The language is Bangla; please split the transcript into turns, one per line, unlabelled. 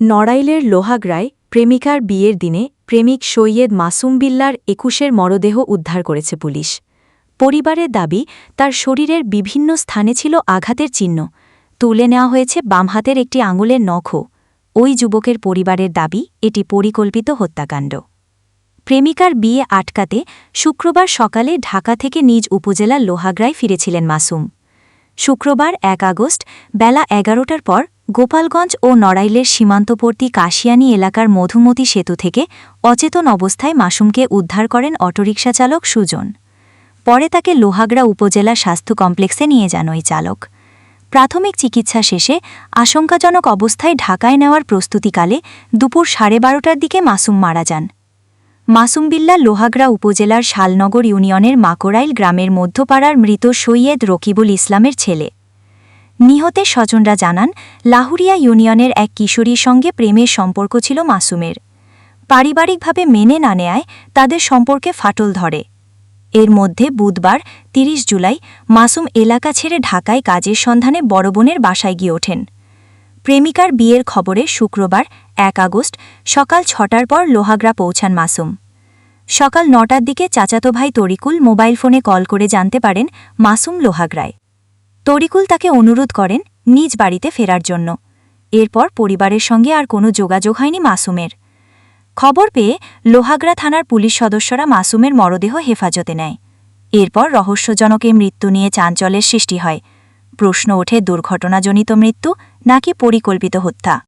নড়াইলের লোহাগ্রায় প্রেমিকার বিয়ের দিনে প্রেমিক সৈয়দ মাসুম বিল্লার একুশের মরদেহ উদ্ধার করেছে পুলিশ। পরিবারের দাবি, তার শরীরের বিভিন্ন স্থানে ছিল আঘাতের চিহ্ন। তুলে নেওয়া হয়েছে বাম হাতের একটি আঙুলের নখও। ওই যুবকের পরিবারের দাবি, এটি পরিকল্পিত হত্যাকাণ্ড। প্রেমিকার বিয়ে আটকাতে শুক্রবার সকালে ঢাকা থেকে নিজ উপজেলার লোহাগ্রায় ফিরেছিলেন মাসুম। শুক্রবার এক আগস্ট, বেলা এগারোটার পর গোপালগঞ্জ ও নড়াইলের সীমান্তবর্তী কাশিয়ানী এলাকার মধুমতি সেতু থেকে অচেতন অবস্থায় মাসুমকে উদ্ধার করেন অটোরিকশা চালক সুজন। পরে তাকে লোহাগড়া উপজেলা স্বাস্থ্য কমপ্লেক্সে নিয়ে যান ওই চালক। প্রাথমিক চিকিৎসা শেষে আশঙ্কাজনক অবস্থায় ঢাকায় নেওয়ার প্রস্তুতিকালে দুপুর সাড়ে বারোটার দিকে মাসুম মারা যান। মাসুম বিল্লা লোহাগড়া উপজেলার শালনগর ইউনিয়নের মাকড়াইল গ্রামের মধ্যপাড়ার মৃত সৈয়দ রকিবুল ইসলামের ছেলে। নিহতের স্বজনরা জানান, লাহুরিয়া ইউনিয়নের এক কিশোরীর সঙ্গে প্রেমের সম্পর্ক ছিল মাসুমের। পারিবারিকভাবে মেনে না নেয়ায় তাদের সম্পর্কে ফাটল ধরে। এর মধ্যে বুধবার ৩০ জুলাই, মাসুম এলাকা ছেড়ে ঢাকায় কাজের সন্ধানে বড় বোনের বাসায় গিয়ে ওঠেন। প্রেমিকার বিয়ের খবরে শুক্রবার এক আগস্ট, সকাল ছটার পর লোহাগড়া পৌঁছান মাসুম। সকাল নটার দিকে চাচাতো ভাই তরিকুল মোবাইল ফোনে কল করে জানতে পারেন মাসুম লোহাগড়ায়। তরিকুল তাকে অনুরোধ করেন নিজ বাড়িতে ফেরার জন্য। এরপর পরিবারের সঙ্গে আর কোনো যোগাযোগ হয়নি মাসুমের। খবর পেয়ে লোহাগড়া থানার পুলিশ সদস্যরা মাসুমের মরদেহ হেফাজতে নেয়। এরপর রহস্যজনক মৃত্যু নিয়ে চাঞ্চলের সৃষ্টি হয়। প্রশ্ন ওঠে দুর্ঘটনাজনিত মৃত্যু নাকি পরিকল্পিত হত্যা।